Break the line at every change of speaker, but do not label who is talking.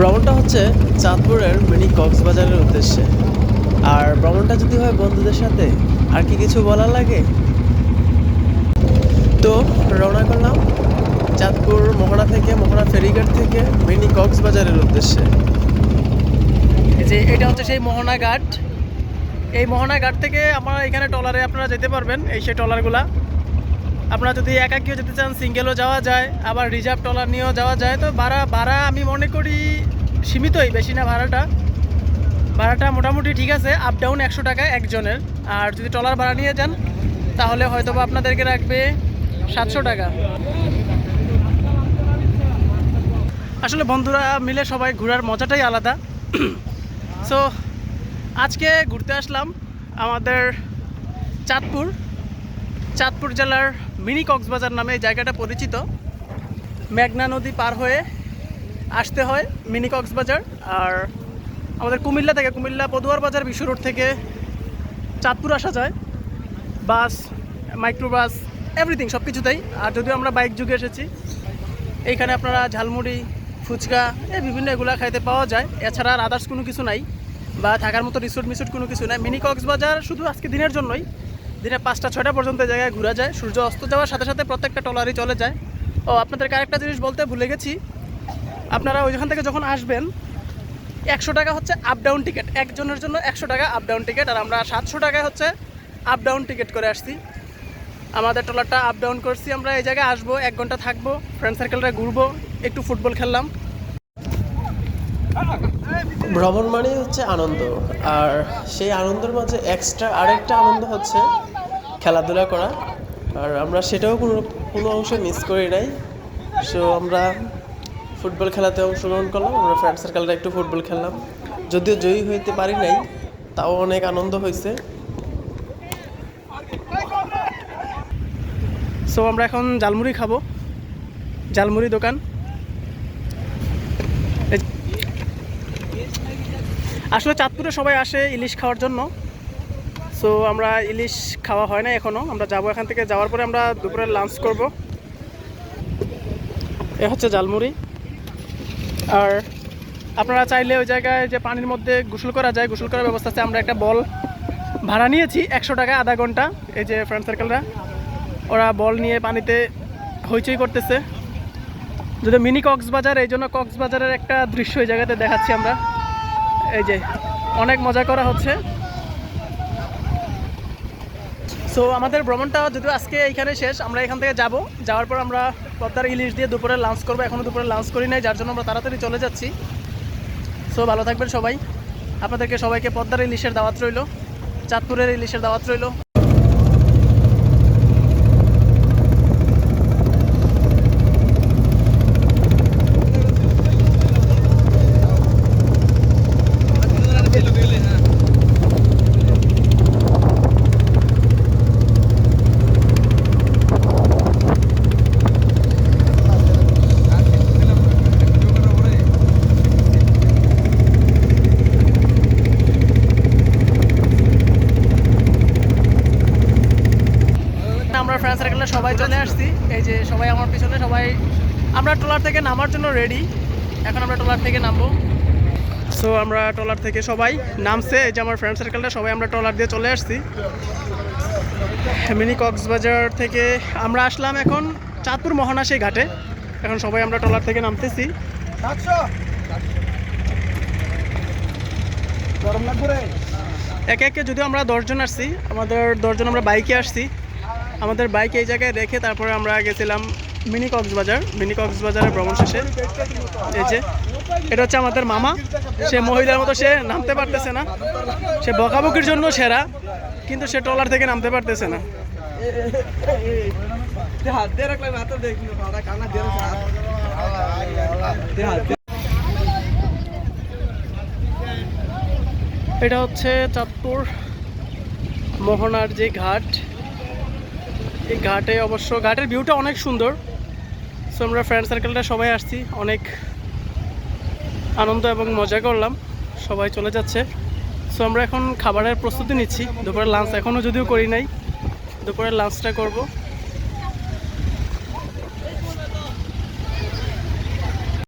ভ্রমণটা হচ্ছে চাঁদপুরের মিনি কক্সবাজারের উদ্দেশ্যে। আর ভ্রমণটা যদি হয় বন্ধুদের সাথে, আর কি কিছু বলার লাগে? তো রওনা করলাম চাঁদপুর মোহনা থেকে, মোহনা ফেরিঘাট থেকে মিনি কক্সবাজারের উদ্দেশ্যে।
যে এটা হচ্ছে সেই মোহনা ঘাট। এই মোহনা ঘাট থেকে আপনারা এখানে টলারে আপনারা যেতে পারবেন, এই সেই টলারগুলা আপনারা যদি একাকিও যেতে চান সিঙ্গেলও যাওয়া যায়, আবার রিজার্ভ টলার নিয়েও যাওয়া যায়, তো ভাড়া ভাড়া আমি মনে করি সীমিতই, বেশি না ভাড়াটা। ভাড়াটা মোটামুটি ঠিক আছে আপ ডাউন একশো টাকা একজনের। আর যদি টলার ভাড়া নিয়ে যান, তাহলে হয়তো বা আপনাদেরকে রাখবে সাতশো টাকা। আসলে বন্ধুরা মিলে সবাই ঘোরার মজাটাই আলাদা। সো আজকে ঘুরতে আসলাম আমাদের চাঁদপুর চাঁদপুর জেলার মিনি কক্সবাজার নামে এই জায়গাটা পরিচিত। মেঘনা নদী পার হয়ে আসতে হয় মিনি কক্সবাজার। আর আমাদের কুমিল্লা থেকে, কুমিল্লা পদুয়ার বাজার বিশ্ব রোড থেকে চাঁদপুর আসা যায়। বাস, মাইক্রোবাস এভরিথিং সব কিছুতেই আর যদিও আমরা বাইক যুগে এসেছি, এইখানে আপনারা ঝালমুড়ি, ফুচকা এই বিভিন্ন এগুলা খাইতে পাওয়া যায়। এছাড়া আর আদার্স কোনো কিছু নাই, বা থাকার মতো রিসোর্ট মিসোর্ট কোনো কিছু নাই। মিনি কক্সবাজার শুধু আজকে দিনের জন্যই দিনে পাঁচটা, ছয়টা পর্যন্ত জায়গায় ঘোরা যায়। সূর্য অস্ত যাওয়ার সাথে সাথে প্রত্যেকটা টলারই চলে যায়। ও, আপনাদেরকে আরেকটা জিনিস বলতে ভুলে গেছি। আপনারা ওইখান থেকে যখন আসবেন, একশো টাকা হচ্ছে আপ ডাউন টিকিট একজনের জন্য একশো টাকা আপ ডাউন টিকিট আর আমরা সাতশো টাকায় হচ্ছে আপ ডাউন টিকিট করে আসছি। আমাদের ট্রলারটা আপ ডাউন করছি। আমরা এই জায়গায় আসব, এক ঘণ্টা থাকব ফ্রেন্ড সার্কেলটা ঘুরবো, একটু ফুটবল খেললাম।
ভ্রমণ মানেই হচ্ছে আনন্দ। আর সেই আনন্দের মাঝে এক্সট্রা আরেকটা আনন্দ হচ্ছে খেলাধুলা করা। আর আমরা সেটাও কোনো কোনো অংশে মিস করি নাই। সো আমরা ফুটবল খেলাতে অংশগ্রহণ করলাম, আমরা ফ্রেন্ড সার্কেলটা একটু ফুটবল খেললাম। যদিও জয়ী হইতে পারি নাই, তাও অনেক আনন্দ হয়েছে
সো আমরা এখন জালমুড়ি খাব। জালমুড়ি দোকান। আসলে চাঁদপুরে সবাই আসে ইলিশ খাওয়ার জন্য। সো আমরা ইলিশ খাওয়া হয় না এখনও আমরা যাব এখান থেকে। যাওয়ার পরে আমরা দুপুরে লাঞ্চ করব। এ হচ্ছে জালমুড়ি আর আপনারা চাইলে ওই জায়গায় যে পানির মধ্যে গোসল করা যায়, গোসল করার ব্যবস্থা আছে। আমরা একটা বল ভাড়া নিয়েছি একশো টাকা, আধা ঘণ্টা। এই যে ফ্রেন্ড সার্কেলরা ওরা বল নিয়ে পানিতে হইচই করতেছে। যদি মিনি কক্সবাজার, এই জন্য কক্সবাজারের একটা দৃশ্য এই জায়গাতে দেখাচ্ছি আমরা। এই যে, অনেক মজা করা হচ্ছে। সো আমাদের ভ্রমণটা যদিও আজকে এইখানে শেষ, আমরা এখান থেকে যাব। যাওয়ার পর আমরা পদ্মার ইলিশ দিয়ে দুপুরে লাঞ্চ করব। এখনও দুপুরে লাঞ্চ করি নাই, যার জন্য আমরা তাড়াতাড়ি চলে যাচ্ছি। সো ভালো থাকবেন সবাই। আপনাদেরকে সবাইকে পদ্মার ইলিশের দাওয়াত রইল, চাঁদপুরের ইলিশের দাওয়াত রইল আমরা ফ্রেন্ড সার্কেলে সবাই চলে আসছি। এই যে সবাই আমার পিছনে, সবাই আমরা ট্রলার থেকে নামার জন্য রেডি এখন আমরা ট্রলার থেকে নামবো। সো আমরা ট্রলার থেকে সবাই নামছে। এই যে আমার ফ্রেন্ড সার্কেলটা সবাই আমরা ট্রলার দিয়ে চলে আসছি। মিনি কক্সবাজার থেকে আমরা আসলাম এখন চাঁদপুর মহানা সেই ঘাটে। এখন সবাই আমরা ট্রলার থেকে নামতেছি। একে একে যদিও আমরা দশজন আসছি, আমাদের দশজন আমরা বাইকে আসছি। আমাদের বাইক এই জায়গায় রেখে তারপরে আমরা গেছিলাম মিনি কক্সবাজার, মিনি কক্সবাজারের ভ্রমণ শেষে। এই যে, এটা হচ্ছে আমাদের মামা। সে মহিলার মতো সে নামতে পারতেছে না। সে বকাবকির জন্য সেরা, কিন্তু সে ট্রলার থেকে নামতে পারতেছে না। এটা হচ্ছে চাঁদপুর মোহনার যে ঘাট। এই ঘাটে অবশ্য, ঘাটের ভিউটা অনেক সুন্দর। সো আমরা ফ্রেন্ড সার্কেলটা সবাই আসছি, অনেক আনন্দ এবং মজা করলাম, সবাই চলে যাচ্ছে। সো আমরা এখন খাবারের প্রস্তুতি নিচ্ছি, দুপুরের লাঞ্চ এখনও যদিও করি নাই, দুপুরের লাঞ্চটা করব।